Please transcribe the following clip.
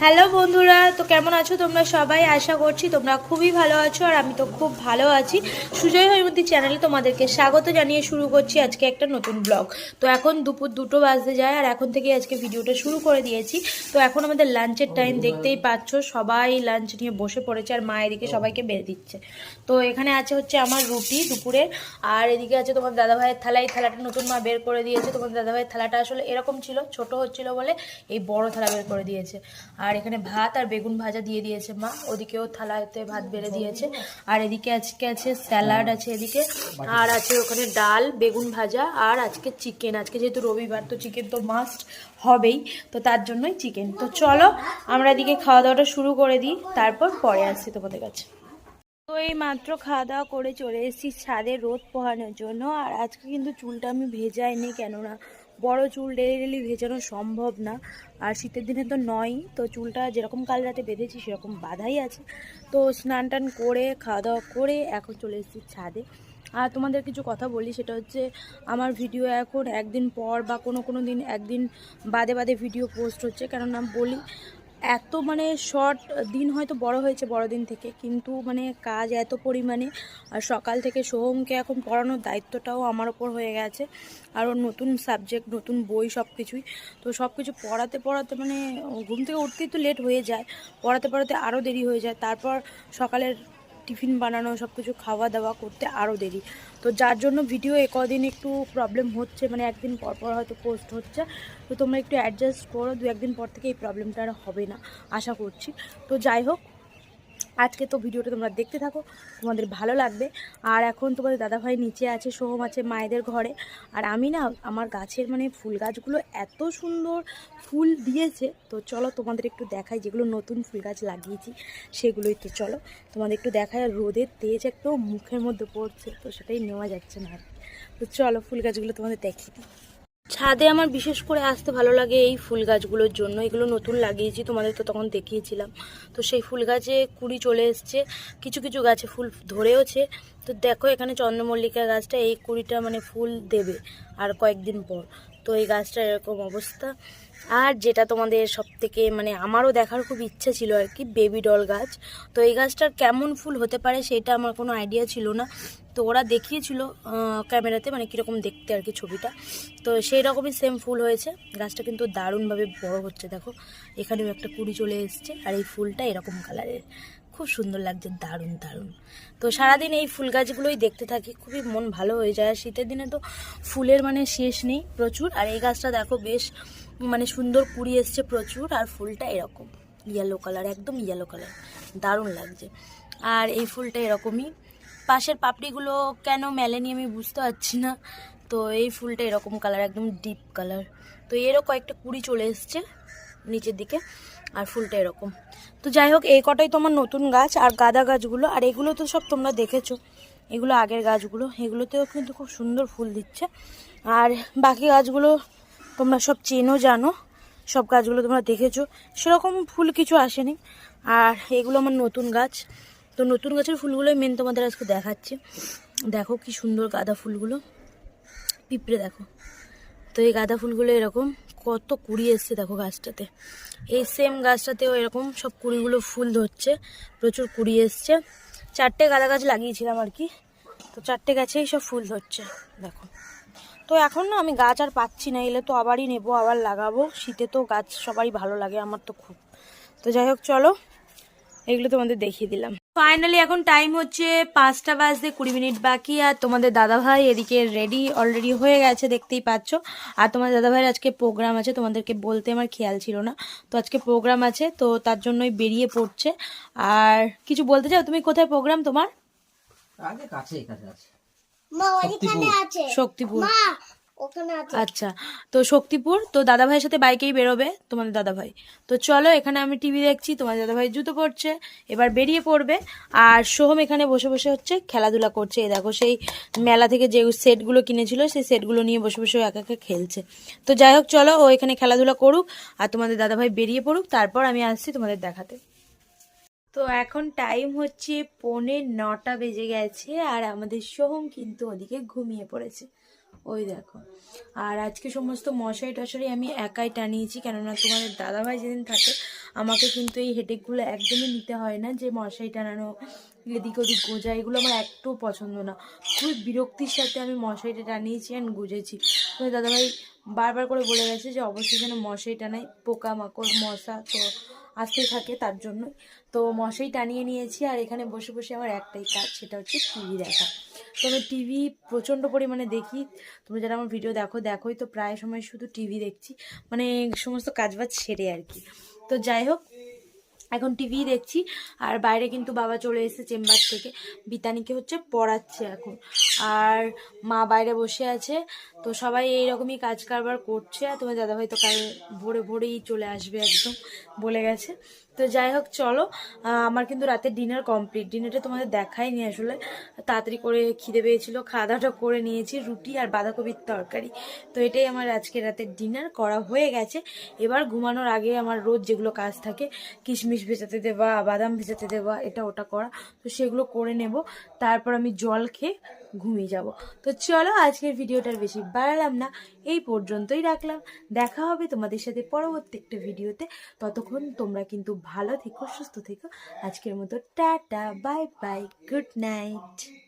Hello বন্ধুরা, তো কেমন আছো তোমরা সবাই? আশা করছি তোমরা খুবই ভালো আছো আর আমি তো খুব ভালো আছি। সুজয় হৈমতী চ্যানেলে তোমাদেরকে স্বাগত জানিয়ে শুরু করছি আজকে একটা নতুন ব্লগ তো এখন দুপুর দুটো বাজতে যায় আর এখন থেকে আজকে ভিডিওটা শুরু করে দিয়েছি। তো এখন আমাদের লাঞ্চের টাইম দেখতেই পাচ্ছ, সবাই লাঞ্চ নিয়ে বসে পড়েছে আর মা এদিকে সবাইকে বের দিচ্ছে। তো এখানে আছে হচ্ছে আমার রুটি দুপুরে আর এদিকে আছে তোমার দাদাভাইয়ের থালা। এই থালাটা নতুন মা বের করে দিয়েছে। তোমার দাদাভাইয়ের থালাটা আসলে এরকম ছিল, ছোট হচ্ছিল বলে এই বড় থালা বের করে দিয়েছে। আর এখানে ভাত আর বেগুন ভাজা দিয়ে দিয়েছে মা। ওদিকেও থালাতে ভাত বেড়ে দিয়েছে। আর এদিকে আজকে আছে স্যালাড আছে এদিকে। আর আছে ওখানে ডাল, বেগুন ভাজা আর আজকে চিকেন। আজকে যেহেতু রবিবার, তো চিকেন তো মাস্ট হবেই। তো তার জন্যই চিকেন। তো চলো, আমরা এদিকে খাওয়া দাওয়াটা শুরু করে দিই। তারপর পরে আসছি তোমাদের কাছে। তো এই মাত্র খাওয়া দাওয়া করে চলে এসেছি ছাদে রোদ পোহানোর জন্য। আর আজকে কিন্তু চুলটা আমি ভেজাইনি কেননা বড় চুল ডেলি ডেলি ভেজানো সম্ভব না। আর শীতের দিনে তো নয় তো চুলটা যেরকম কাল রাতে বেঁধেছি সেরকম বাধাই আছে। তো স্নান টান করে খাওয়া দাওয়া করে এখন চলে এসেছি ছাদে। আর তোমাদের কিছু কথা বলি, সেটা হচ্ছে আমার ভিডিও এখন একদিন পর বা কোনো কোনো দিন একদিন বাদে বাদে ভিডিও পোস্ট হচ্ছে। কেননা বলি এত মানে শর্ট দিন হয়তো বড় হয়েছে বড়দিন থেকে। কিন্তু মানে কাজ এত পরিমাণে, আর সকাল থেকে সোহমকে এখন পড়ানোর দায়িত্বটাও আমার ওপর হয়ে গেছে। আর ওর নতুন সাবজেক্ট নতুন বই সব কিছুই তো সব কিছু পড়াতে পড়াতে মানে ঘুম থেকে উঠতেই তো লেট হয়ে যায়। পড়াতে পড়াতে আরও দেরি হয়ে যায়। তারপর সকালের টিফিন বানানো সব কিছু খাওয়া দাওয়া করতে আরও দেরি। তো যার জন্য ভিডিও এ কদিন একটু প্রবলেম হচ্ছে মানে একদিন পর পর হয়তো পোস্ট হচ্ছে। তো তোমরা একটু অ্যাডজাস্ট করো দু একদিন পর থেকে এই প্রবলেমটা আর হবে না, আশা করছি। তো যাই হোক আজকে তো ভিডিওটা তোমরা দেখতে থাকো, তোমাদের ভালো লাগবে। আর এখন তোমাদের দাদাভাই নিচে আছে, সোহম আছে মায়েদের ঘরে। আর আমি না, আমার গাছের মানে ফুল গাছগুলো এত সুন্দর ফুল দিয়েছে। তো চলো তোমাদের একটু দেখাই যেগুলো নতুন ফুল গাছ লাগিয়েছি, সেগুলোই তো চলো। তোমাদের একটু আর রোদের তেজ একটু মুখের মধ্যে পড়ছে, তো সেটাই নেওয়া যাচ্ছে না আর তো চলো ফুল গাছগুলো তোমাদের দেখিয়ে দিই। ছাদে আমার বিশেষ করে আসতে ভালো লাগে এই ফুল গাছগুলোর জন্য। এগুলো নতুন লাগিয়েছি, তোমাদের তো তখন দেখিয়েছিলাম। তো সেই ফুল গাছে কুড়ি চলে এসছে। কিছু কিছু গাছে ফুল ধরেওছে। তো দেখো এখানে চন্দ্রমল্লিকা গাছটা এই কুড়িটা মানে ফুল দেবে আর কয়েকদিন পর। তো এই গাছটার এরকম অবস্থা। আর যেটা তোমাদের সব থেকে মানে আমারও দেখার খুব ইচ্ছা ছিল আর কি, বেবি ডল গাছ। তো এই গাছটার কেমন ফুল হতে পারে সেটা আমার কোনো আইডিয়া ছিল না। তো ওরা দেখিয়েছিল ক্যামেরাতে মানে কীরকম দেখতে আর কি ছবিটা। তো সেই রকমই সেম ফুল হয়েছে। গাছটা কিন্তু দারুণভাবে বড় হচ্ছে, দেখো। এখানেও একটা কুড়ি চলে এসছে আর এই ফুলটা এরকম কালারের খুব সুন্দর লাগছে, দারুণ দারুণ। তো সারাদিন এই ফুল গাছগুলোই দেখতে থাকি, খুবই মন ভালো হয়ে যায়। শীতের দিনে তো ফুলের মানে শেষ নেই প্রচুর, আর এই গাছটা দেখো বেশ মানে সুন্দর কুড়ি এসছে প্রচুর, আর ফুলটা এরকম ইয়েলো কালার একদম ইয়েলো কালার দারুণ লাগছে। আর এই ফুলটা এরকমই। পাশের পাপড়িগুলো কেন মেলেনি আমি বুঝতে পারছি না। তো এই ফুলটা এরকম কালার একদম ডিপ কালার তো এরও কয়েকটা কুড়ি চলে এসছে নিচের দিকে, আর ফুলটা এরকম। তো যাই হোক, এই কটাই তোমার নতুন গাছ আর গাঁদা গাছগুলো। আর এগুলো তো সব তোমরা দেখেছ। এগুলো আগের গাছগুলো। এগুলোতেও কিন্তু খুব সুন্দর ফুল দিচ্ছে। আর বাকি গাছগুলো তোমরা সব চেনো, জানো। সব গাছগুলো তোমরা দেখেছ। সেরকম ফুল কিছু আসেনি। আর এগুলো আমার নতুন গাছ। তো নতুন গাছের ফুলগুলোই মেন তোমাদের আজকে দেখাচ্ছি। দেখো কি সুন্দর গাঁদা ফুলগুলো। পিঁপড়ে দেখো। তো এই গাঁদা ফুলগুলো এরকম। কত কুড়ি এসছে দেখো গাছটাতে। এই সেম গাছটাতেও এরকম সব কুড়িগুলো ফুল ধরছে, প্রচুর কুড়ি এসছে। চারটে গাঁদা গাছ লাগিয়েছিলাম আর কি, তো চারটে গাছেই সব ফুল ধরছে, দেখো। তো এখন না আমি গাছ আর পাচ্ছি না, এলে তো আবারই নেব, আবার লাগাবো। শীতে তো গাছ সবারই ভালো লাগে, আমার তো খুব। তো যাই হোক, চলো, এগুলো তোমাদের দেখিয়ে দিলাম। ফাইনালি এখন টাইম হচ্ছে পাঁচটা বাজতে কুড়ি মিনিট বাকি আর তোমাদের দাদাভাই এদিকে রেডি অলরেডি হয়ে গেছে দেখতেই পাচ্ছ। আর তোমাদের দাদাভাইয়ের আজকে প্রোগ্রাম আছে তোমাদেরকে বলতে আমার খেয়াল ছিল না। তো আজকে প্রোগ্রাম আছে তো তার জন্যই বেরিয়ে পড়ছে। আর কিছু বলতে চাও? তুমি কোথায় প্রোগ্রাম তোমার? শক্তিপুর। মা ওখানে আছে। আচ্ছা তো শক্তিপুর, তো দাদা ভাইয়ের সাথে বাইকেই বেরোবে তোমাদের দাদা ভাই তো চলো, এখানে আমি টিভি দেখছি, তোমাদের দাদা ভাই জুতো পড়ছে এবার বেরিয়ে পড়বে। আর সোহম এখানে বসে বসে হচ্ছে খেলাধুলা করছে। এই দেখো, সেই মেলা থেকে যে সেটগুলো কিনেছিল, সেই সেটগুলো নিয়ে বসে বসে একা একা খেলছে। তো যাই হোক, চলো, ও এখানে খেলাধুলা করুক আর তোমাদের দাদা ভাই বেরিয়ে পড়ুক, তারপর আমি আসছি তোমাদের দেখাতে। তো এখন টাইম হচ্ছে পৌনে নটা বেজে গেছে আর আমাদের সোহম কিন্তু ওদিকে ঘুমিয়ে পড়েছে। ওই দেখো। আর আজকে সমস্ত মশারি টশারি আমি একাই টানিয়েছি, কেননা তোমাদের দাদাভাই যেদিন থাকে, আমাকে কিন্তু এই হেডেকগুলো একদমই নিতে হয় না, যে মশারি টানানো, এদিক ওদিক গোজা, এগুলো আমার একটু পছন্দ না। খুব বিরক্তির সাথে আমি মশারিটা টানিয়েছি অ্যান্ড গুজেছি। তোমাদের দাদাভাই বারবার করে বলে গেছে যে অবশ্যই যেন মশারি টানাই পোকা মাকড় মশা তো আসতে থাকে তার জন্য তো মশারি টানিয়ে নিয়েছি আর এখানে বসে বসে আমার একটাই কাজ, সেটা হচ্ছে টিভি দেখা। তো আমি টিভি প্রচণ্ড পরিমাণে দেখি। তোমরা যারা আমার ভিডিও দেখো, দেখোই তো প্রায় সময় শুধু টিভি দেখছি। মানে সমস্ত কাজবাজ সেরে আর কি। তো যাই হোক, এখন টিভি দেখছি। আর বাইরে কিন্তু বাবা চলে এসেছে চেম্বার থেকে। বিতানিকে হচ্ছে পড়াচ্ছে এখন। আর মা বাইরে বসে আছে। তো সবাই এইরকমই কাজ কারবার করছে। আর তোমার দাদাভাই তো কাল ভোরে ভোরেই চলে আসবে একদম বলে গেছে। তো যাই হোক, চলো। আমার কিন্তু রাতের ডিনার কমপ্লিট ডিনারটা তোমাদের দেখাইনি আসলে। তাড়াতাড়ি করে খিদে পেয়েছিল। খাওয়া দাওয়াটা করে নিয়েছি, রুটি আর বাঁধাকপির তরকারি। তো এটাই আমার আজকে রাতের ডিনার করা হয়ে গেছে। এবার ঘুমানোর আগে আমার রোজ যেগুলো কাজ থাকে, কিশমিশ ভেজাতে দেওয়া, বাদাম ভেজাতে দেওয়া, এটা ওটা করা। তো সেগুলো করে নেব। তারপর আমি জল খেয়ে ঘুমিয়ে যাব। তো চলো আজকের ভিডিওটার বেশি বাড়ালাম না, এই পর্যন্তই রাখলাম। দেখা হবে তোমাদের সাথে পরবর্তী একটা ভিডিওতে। ততক্ষণ তোমরা কিন্তু ভালো থেকো, সুস্থ থেকো। আজকের মতো tata, bye bye, good night.